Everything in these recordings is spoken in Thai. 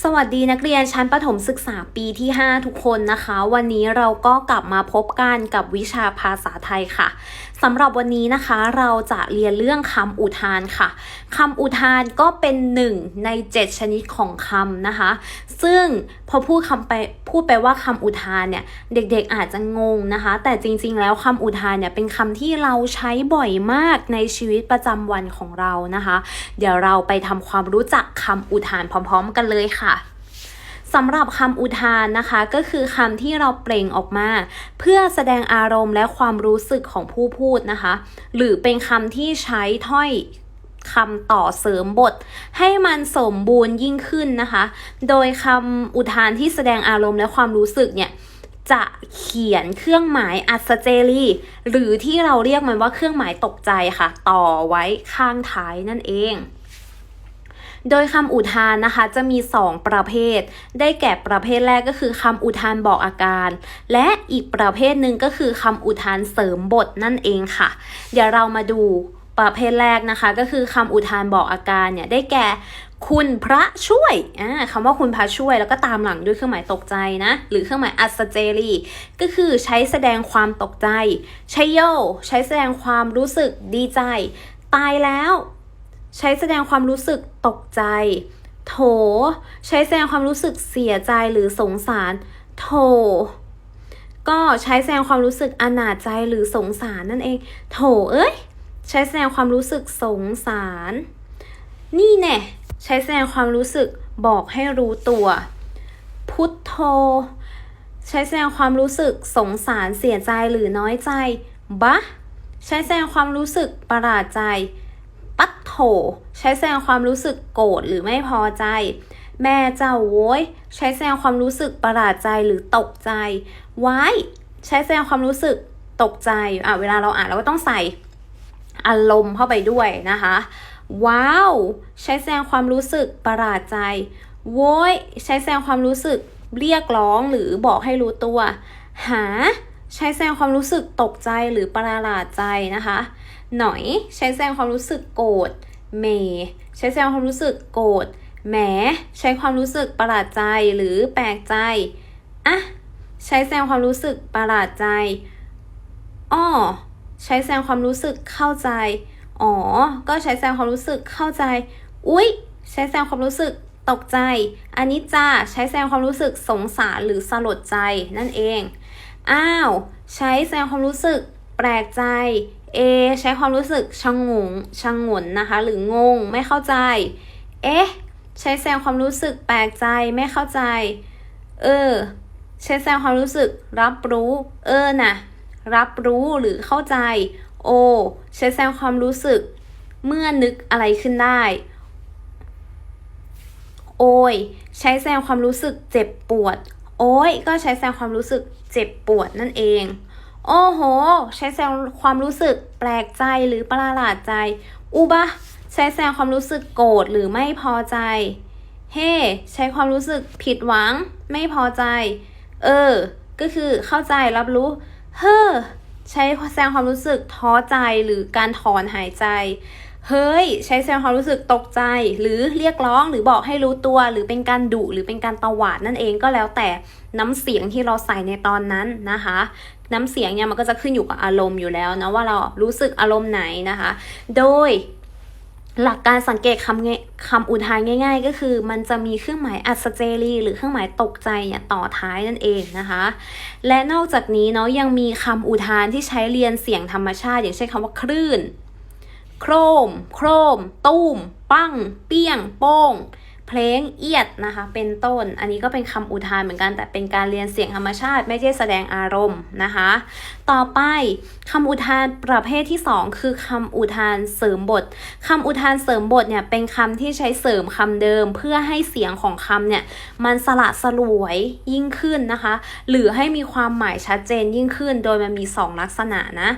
สวัสดีนักเรียนชั้นประถมศึกษาปีที่ 5 ทุกคนนะคะ วันนี้เราก็กลับมาพบกันกับวิชาภาษาไทยค่ะสำหรับวันนี้นะคะเราจะเรียนเรื่องคำอุทานค่ะคำอุทานก็เป็นหนึ่งใน 7 ชนิดของคำนะคะ ซึ่งพอพูดคำไปพูดไปว่าคำอุทานเนี่ยเด็กๆอาจจะงงนะคะ แต่จริงๆ แล้วคำอุทานเนี่ยเป็นคำที่เราใช้บ่อยมากในชีวิตประจำวันของเรานะคะ เดี๋ยวเราไปทำความรู้จักคำอุทานพร้อม ๆ กันเลยค่ะสำหรับคำอุทานนะคะ ก็คือคำที่เราเปล่งออกมา เพื่อแสดงอารมณ์และความรู้สึกของผู้พูดนะคะ หรือเป็นคำที่ใช้ถ้อยคำต่อเสริมบท ให้มันสมบูรณ์ยิ่งขึ้นนะคะ โดยคำอุทานที่แสดงอารมณ์และความรู้สึกเนี่ยจะเขียนเครื่องหมายอัศเจรีหรือที่เราเรียกมันว่าเครื่องหมายตกใจค่ะ ต่อไว้ข้างท้ายนั่นเอง โดยคำอุทานนะคะจะมี 2 ประเภท ได้แก่ประเภทแรกก็คือคำอุทานบอกอาการ และอีกประเภทหนึ่งก็คือคำอุทานเสริมบทนั่นเองค่ะ เดี๋ยวเรามาดูประเภทแรกนะคะ ก็คือคำอุทานบอกอาการเนี่ยได้แก่คุณพระช่วยคำว่าคุณพระช่วยแล้วก็ตามหลังด้วยเครื่องหมายตกใจนะ หรือเครื่องหมายอัศเจรี ก็คือใช้แสดงความตกใจ ใช้โย ใช้แสดงความรู้สึกดีใจ ตายแล้ว ใช้แสดงความรู้สึกตกใจ โถ ใช้แสดงความรู้สึกเสียใจหรือสงสาร โถ ก็ใช้แสดงความรู้สึกอนาจใจหรือสงสารนั่นเอง โถเอ้ย ใช้แสดงความรู้สึกสงสาร นี่แน่ใช้แสดงความรู้สึกบอกให้รู้ตัว พุทโธ ใช้แสดงความรู้สึกสงสารเสียใจหรือน้อยใจบะใช้แสดงความรู้สึกประหลาดใจ โถใช้แสดงความรู้สึกโกรธหรือไม่พอใจ แม่เจ้าโว้ย ใช้แสดงความรู้สึกประหลาดใจหรือตกใจ ไว้ ใช้แสดงความรู้สึกตกใจ อะ เวลาเราอ่านเราก็ต้องใส่อารมณ์เข้าไปด้วยนะคะ ว้าว ใช้แสดงความรู้สึกประหลาดใจ โว้ย ใช้แสดงความรู้สึกเรียกร้องหรือบอกให้รู้ตัว หา ใช้แสดงความรู้สึกตกใจหรือประหลาดใจนะคะ หน่อยใช้แสดงความรู้สึกโกรธเมใช้แสดงความรู้สึกโกรธแหมใช้ความรู้สึกประหลาดใจหรือแปลกใจอะใช้แสดงความรู้สึกประหลาดใจอ้อใช้แสดงความรู้สึกเข้าใจ อ๋อ ก็ใช้แสดงความรู้สึกเข้าใจ อุ๊ย ใช้แสดงความรู้สึกตกใจ อันนี้จ้าใช้แสดงความรู้สึกสงสารหรือสลดใจนั่นเอง อ้าว ใช้แสดงความรู้สึก แปลกใจเอใช้ความรู้สึกชงงชงนนะคะ หรืองงไม่เข้าใจ เอ๊ะ ใช้แสดงความรู้สึกแปลกใจไม่เข้าใจ เออ ใช้แสดงความรู้สึก รับรู้ เออน่ะ รับรู้หรือเข้าใจ โอ ใช้แสดงความรู้สึก เมื่อนึกอะไรขึ้นได้ โอย ใช้แสดงความรู้สึกเจ็บปวด โอ้ยก็ใช้แสดงความรู้สึกเจ็บปวดนั่นเอง โอ้โห ใช้แสดงความรู้สึกแปลกใจหรือประหลาดใจ อุบะใช้แสดงความรู้สึกโกรธหรือไม่พอใจ เฮ้ใช้ความรู้สึกผิดหวัง ไม่พอใจ เออ ก็คือเข้าใจรับรู้ เฮ้อ ใช้แสดงความรู้สึกท้อใจหรือการถอนหายใจ เฮ้ย ใช้แสดงความรู้สึกตกใจ หรือเรียกร้องหรือบอกให้รู้ตัว หรือเป็นการดุหรือเป็นการตวาดนั่นเองก็แล้วแต่น้ำเสียงที่เราใส่ในตอนนั้นนะคะ น้ำเสียงเนี่ยมันก็จะขึ้นอยู่กับอารมณ์อยู่แล้วนะว่าเรารู้สึกอารมณ์ไหนนะคะ โดยหลักการสังเกตคำคำอุทานง่าย ๆ ก็คือมันจะมีเครื่องหมายอัศเจรีหรือเครื่องหมายตกใจเนี่ยต่อท้ายนั่นเองนะคะ และนอกจากนี้เนาะยังมีคำอุทานที่ใช้เรียนเสียงธรรมชาติ อย่างเช่นคำว่าคลื่น โครม โครม ตุ้ม ปั้ง เปี้ยง โป้ง เพลงเอียดนะคะ เป็นต้น อันนี้ก็เป็นคำอุทานเหมือนกัน แต่เป็นการเรียนเสียงธรรมชาติ ไม่ใช่แสดงอารมณ์นะคะต่อไปคำอุทานประเภทที่ 2 คือคำอุทานเสริมบทคำอุทานเสริมบทเนี่ยเป็นคำที่ใช้เสริมคำเดิม เพื่อให้เสียงของคำเนี่ยมันสละสลวยยิ่งขึ้นนะคะ หรือให้มีความหมายชัดเจนยิ่งขึ้น โดยมันมี 2 ลักษณะนะ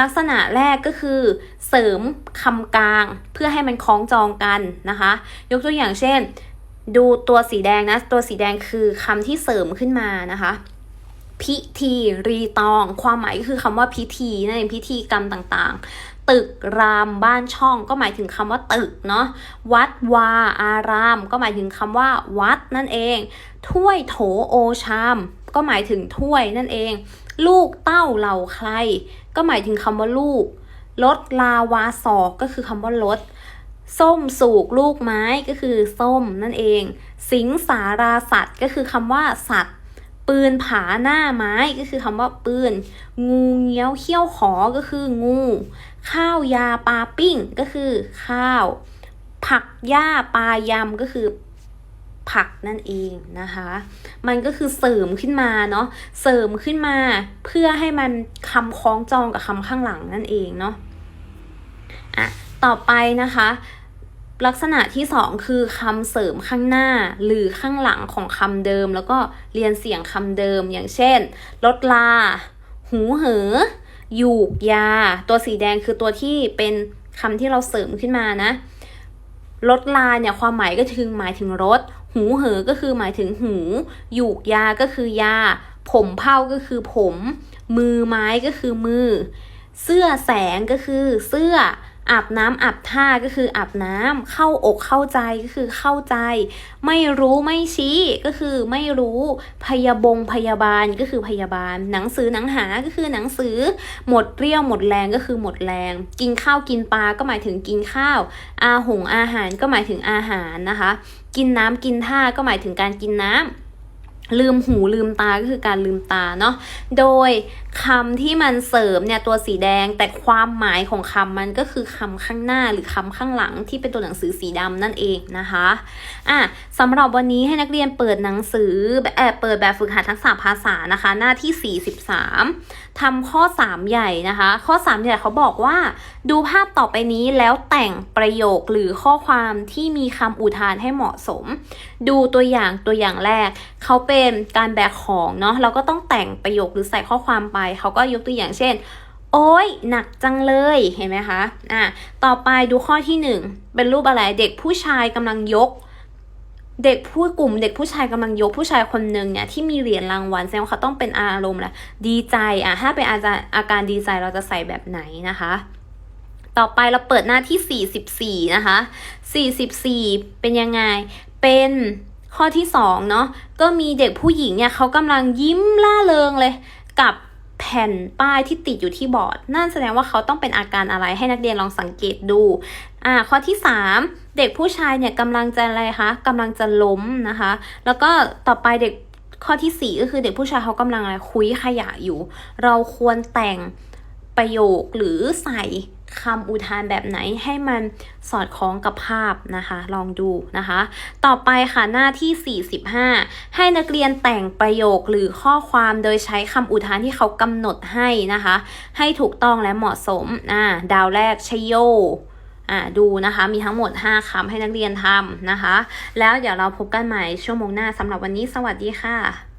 ลักษณะแรกก็คือ เสริมคำกลางเพื่อให้มันคล้องจองกันนะคะ ยกตัวอย่างเช่น ดูตัวสีแดงนะ ตัวสีแดงคือคำที่เสริมขึ้นมานะคะ พิธีรีตอง ความหมายก็คือคำว่าพิธีนั่นเองพิธีกรรมต่างๆ ตึกรามบ้านช่อง ก็หมายถึงคำว่าตึกเนาะวัดวาอาราม ก็หมายถึงคำว่า วัดนั่นเอง ถ้วยโถโอชาม ก็หมายถึงถ้วยนั่นเอง ลูกเต้าเหล่าใคร ก็หมายถึงคำว่าลูกรถลาวาศอกก็คือคำว่ารถส้มสูกลูกไม้ก็คือส้มนั่นเอง สิงสาราสัตว์ก็คือคำว่าสัตว์ ปืนผาหน้าไม้ก็คือคำว่าปืน งูเงี้ยวเขี้ยวขอก็คืองู ข้าวยาปลาปิ้งก็คือข้าว ผักหญ้าปลายำก็คือผักนั่นเองนะคะ มันก็คือเสริมขึ้นมาเนาะ เสริมขึ้นมาเพื่อให้มันคำคล้องจองกับคำข้างหลังนั่นเองเนาะ อะ ต่อไปนะคะ ลักษณะที่สองคือคำเสริมข้างหน้า หรือข้างหลังของคำเดิม แล้วก็เรียนเสียงคำเดิม อย่างเช่นลดลา หูเหอหยูกยา ตัวสีแดงคือตัวที่เป็นคำที่เราเสริมขึ้นมานะลดลาเนี่ยความหมายก็คือหมายถึงรถ หูเหอก็คือหมายถึงหูหยูกยาก็คือยา ผมเผาก็คือผม มือไม้ก็คือมือ เสื้อแสงก็คือเสื้อ อาบน้ำอาบท่าก็คืออาบน้ำเข้าอกเข้าใจก็คือเข้าใจ ไม่รู้ไม่ชี้ก็คือไม่รู้พยาบงพยาบาลก็คือพยาบาล หนังสือหนังหาก็คือหนังสือ หมดเรี่ยวหมดแรงก็คือหมดแรง กินข้าวกินปลาก็หมายถึงกินข้าว อาหงอาหารก็หมายถึงอาหารนะคะ กินน้ำกินท่าก็หมายถึงการกินน้ำลืมหูลืมตาก็คือการลืมตาเนาะ โดยคำที่มันเสริมเนี่ยตัวสีแดงแต่ความหมายของคำมันก็คือคำข้างหน้าหรือคำข้างหลังที่เป็นตัวหนังสือสีดำนั่นเองนะคะอะสำหรับวันนี้ให้นักเรียนเปิดหนังสือแบบเออเปิดแบบฝึกหัดทักษะภาษานะคะ หน้าที่ 43ทำข้อ 3 ใหญ่นะคะ ข้อ 3 ใหญ่เขาบอกว่า ดูภาพต่อไปนี้แล้วแต่งประโยคหรือข้อความที่มีคำอุทานให้เหมาะสม ดูตัวอย่างตัวอย่างแรก เขาเป็นการแบกของเนาะเราก็ต้องแต่งประโยคหรือใส่ข้อความไปเขาก็ยกตัวอย่างเช่น โอ้ยหนักจังเลยเห็นไหมคะอะต่อไปดูข้อที่หนึ่งเป็นรูปอะไรเด็กผู้ชายกำลังยก เด็กผู้กลุ่ม เด็กผู้ชายกำลังยกผู้ชายคนหนึ่งเนี่ยที่มีเหรียญรางวัลแสดงว่าเขาต้องเป็นอารมณ์แหละดีใจอะถ้าเป็นอาการอาการดีใจเราจะใส่แบบไหนนะคะต่อไปเราเปิดหน้าที่ 44 นะคะ 44 เป็นยังไง เป็นข้อที่2เนาะ ก็มีเด็กผู้หญิงเนี่ยเขากำลังยิ้มล่าเริงเลย กับ แผ่นป้ายที่ติดอยู่ที่บอร์ด นั่นแสดงว่าเขาต้องเป็นอาการอะไรให้นักเรียนลองสังเกตดูอ่าข้อที่ 3 เด็กผู้ชายเนี่ยกำลังจะอะไรคะกำลังจะล้มนะคะ แล้วก็ต่อไปเด็กข้อที่ 4 ก็คือเด็กผู้ชายเขากำลังอะไรคุยขยะอยู่ เราควรแต่งประโยคหรือใส่ คำอุทานแบบไหนให้มันสอดคล้องกับภาพนะคะ ลองดูนะคะ ต่อไปค่ะหน้าที่ 45 ให้นักเรียนแต่งประโยคหรือข้อความโดยใช้คำอุทานที่เขากำหนดให้นะคะ ให้ถูกต้องและเหมาะสมอ่าดาวแรกชยโยอ่าดูนะคะ มีทั้งหมด 5คำให้นักเรียนทำนะคะ แล้วเดี๋ยวเราพบกันใหม่ชั่วโมงหน้าสำหรับวันนี้สวัสดีค่ะ